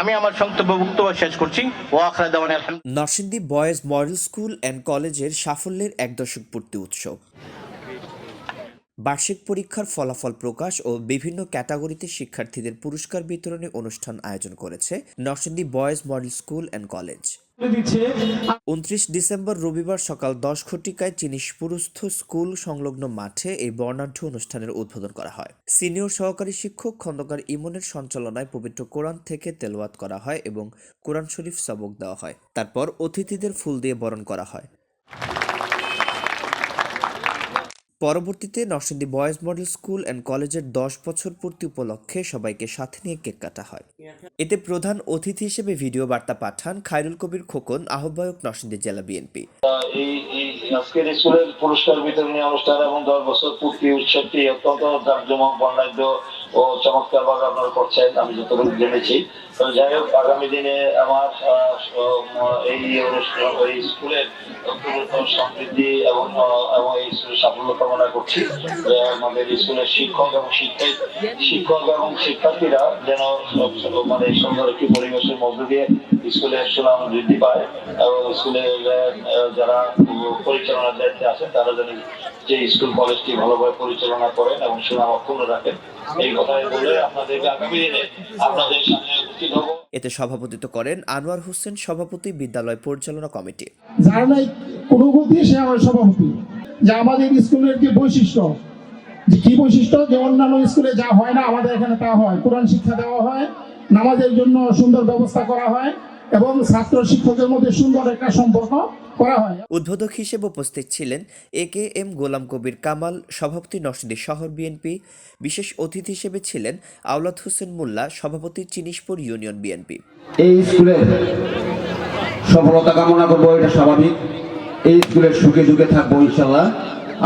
আমি আমার সংক্ষিপ্ত বক্তব্য শেষ করছি। Narsingdi boys model school and কলেজের সাফল্যের এক দশক পূর্তি উৎসব। বার্ষিক পরীক্ষার ফলাফল প্রকাশ ও বিভিন্ন ক্যাটাগরিতে শিক্ষার্থীদের পুরস্কার বিতরণী অনুষ্ঠান আয়োজন করেছে Narsingdi boys model school and college. উনত্রিশ ডিসেম্বর রবিবার সকাল দশ ঘটিকায় চিনিসপুরস্থ স্কুল সংলগ্ন মাঠে এই বর্ণাঢ্য অনুষ্ঠানের উদ্বোধন করা হয়। সিনিয়র সহকারী শিক্ষক খন্দকার ইমনের সঞ্চালনায় পবিত্র কোরআন থেকে তেলাওয়াত করা হয় এবং কোরআন শরীফ সবক দেওয়া হয়। তারপর অতিথিদের ফুল দিয়ে বরণ করা হয়। পরবর্তীতে Narsingdi boys model school and কলেজের দশ বছর পূর্তি উপলক্ষে সবাইকে সাথে নিয়ে কেক কাটা হয়। এতে প্রধান অতিথি হিসেবে ভিডিও বার্তা পাঠান খায়রুল কবির খোকন, আহ্বায়ক নরসিংদী জেলা বিএনপি। আজকের স্কুলের পুরস্কার বিতরণী অনুষ্ঠান এবং দশ বছর পূর্তি উৎসবটি অত্যন্ত জাঁকজমক বর্ণাঢ্য ও চমৎকার ভাবে আপনারা করছেন, আমি যতটুকু জেনেছি। তো যাই হোক, আগামী দিনে আমার এই অনুষ্ঠান, এই স্কুলের সমৃদ্ধি এবং এবং এই স্কুলের সাফল্য কামনা করছি যে আমাদের স্কুলের শিক্ষক এবং শিক্ষক শিক্ষক এবং শিক্ষার্থীরা যেন মানে সুন্দর একটি পরিবেশের মধ্য দিয়ে স্কুলের সুনাম বৃদ্ধি পায় এবং স্কুলের যারা পরিচালনার দায়িত্বে আছেন, তারা যেন যে স্কুল কলেজটি ভালোভাবে পরিচালনা করেন এবং সুনাম অক্ষুণ্ণ রাখেন, এই এতে সভাপতিত্ব করেন আনোয়ার হোসেন, সভাপতি, বিদ্যালয় পরিচালনা কমিটি। যার নাই অনুভূতি, সে আমার সভাপতি। যে আমাদের স্কুলের যে বৈশিষ্ট্য কি বৈশিষ্ট্য? যে অন্যান্য স্কুলে যা হয় না, আমাদের এখানে তা হয়। কোরআন শিক্ষা দেওয়া হয়, নামাজের জন্য সুন্দর ব্যবস্থা করা হয়, এবং ছাত্র শিক্ষকের মধ্যে সুন্দর একটা সম্পর্ক করা হয়। উদ্বোধক হিসেবে উপস্থিত ছিলেন এ কে এম গোলাম কবির কামাল সভাপতি নরসিংদী শহর বিএনপি বিশেষ অতিথি হিসেবে ছিলেন আওলাদ হোসেন মোল্লা সভাপতি চিনিশপুর ইউনিয়ন বিএনপি। এই স্কুলের সফলতা কামনা করব এটা স্বাভাবিক। এই স্কুলের সুখে দুঃখে থাকব ইনশাল্লাহ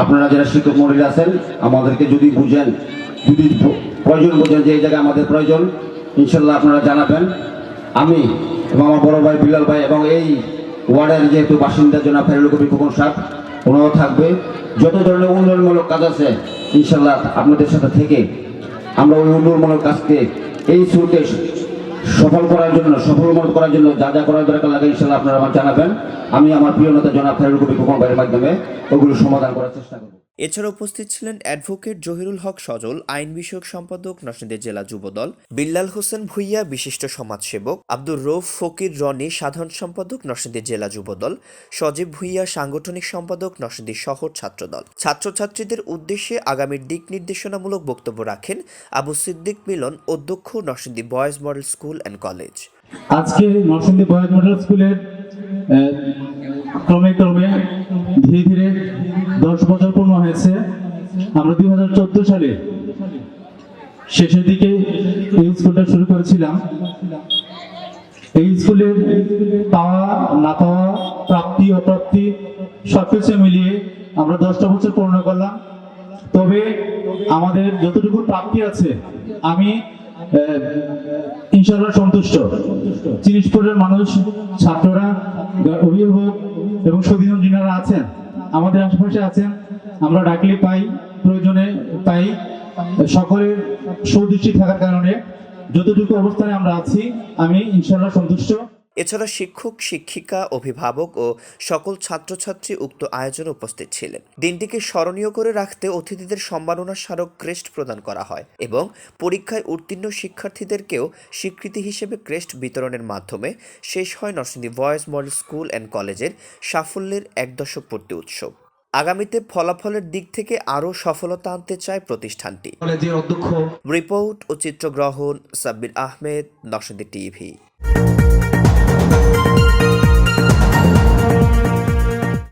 আপনারা যারা শিক্ষক মন্ডলী আছেন আমাদেরকে যদি বুঝেন যদি প্রয়োজন বোঝেন যে এই জায়গায় আমাদের প্রয়োজন ইনশাল্লাহ আপনারা জানাবেন। আমি এবং আমার বড় ভাই বিলাল ভাই এবং এই ওয়ার্ডের যেহেতু বাসিন্দা জনাব ফেরুল কবি খোকন সাহেব, ওনাও থাকবে। যত ধরনের উন্নয়নমূলক কাজ আছে ইনশাল্লাহ আপনাদের সাথে থেকে আমরা ওই উন্নয়নমূলক কাজকে এই সুরকে সফল করার জন্য সফলমূলক করার জন্য যা যা করার দরকার লাগে ইনশাল্লাহ আপনারা আমার জানাবেন। আমি আমার প্রিয় নেতা জনাব ফেরুল কবি খোকন ভাইয়ের মাধ্যমে ওগুলো সমাধান করার চেষ্টা করব। এছাড়া উপস্থিত ছিলেন অ্যাডভোকেট জহিরুল হক সজল, আইন বিষয়ক সম্পাদক নরসিংদী জেলা যুবদল, বিল্লাল হোসেন ভুইয়া, বিশিষ্ট সমাজসেবক, আব্দুর রৌফ, ফকির রনি, সাধারণ সম্পাদক নরসিংদী জেলা যুবদল, সজীব ভুইয়া, সাংগঠনিক সম্পাদক নরসিংদী শহর ছাত্রদল। ছাত্রছাত্রীদের উদ্দেশ্যে আগামীর দিক নির্দেশনামূলক বক্তব্য রাখেন আবু সিদ্দিক মিলন, অধ্যক্ষ Narsingdi boys model school and college. আজকে নরসিংদী বয়েজ মডেল স্কুলের ক্রমে ক্রমে ধীরে ধীরে দশ বছর পূর্ণ হয়েছে। আমরা দুই হাজার চোদ্দ সালে শেষের দিকে এই স্কুলটা শুরু করেছিলাম। এই স্কুলের পাওয়া, না পাওয়া, প্রাপ্তি, অপ্রাপ্তি সবকিছু মিলিয়ে আমরা দশটা বছর পূর্ণ করলাম। তবে আমাদের যতটুকু প্রাপ্তি আছে, আমি ইনশাল্লাহ সন্তুষ্ট। জিনিসপুরের মানুষ, ছাত্ররা, অভিভাবক এবং সুবিধা যিনারা আছেন। আমাদের আশেপাশে আছেন, আমরা ডাকলে পাই, প্রয়োজনে পাই, সকলের সুদৃষ্টি থাকার কারণে। যতটুকু অবস্থানে আমরা আছি, আমি ইনশাল্লাহ সন্তুষ্ট। এছাড়া শিক্ষক শিক্ষিকা অভিভাবক ও সকল ছাত্রছাত্রী উক্ত আয়োজনে উপস্থিত ছিলেন। দিনটিকে স্মরণীয় করে রাখতে অতিথিদের সম্মাননা স্মারক ক্রেস্ট প্রদান করা হয় এবং পরীক্ষায় উত্তীর্ণ শিক্ষার্থীদেরকেও স্বীকৃতি হিসেবে ক্রেস্ট বিতরণের মাধ্যমে শেষ হয় Narsingdi boys model school and কলেজের সাফল্যের এক দশক পূর্তি উৎসব। আগামীতে ফলাফলের দিক থেকে আরও সফলতা আনতে চায় প্রতিষ্ঠানটি। রিপোর্ট ও চিত্রগ্রহণ সাব্বির আহমেদ নরসিংদী টিভি।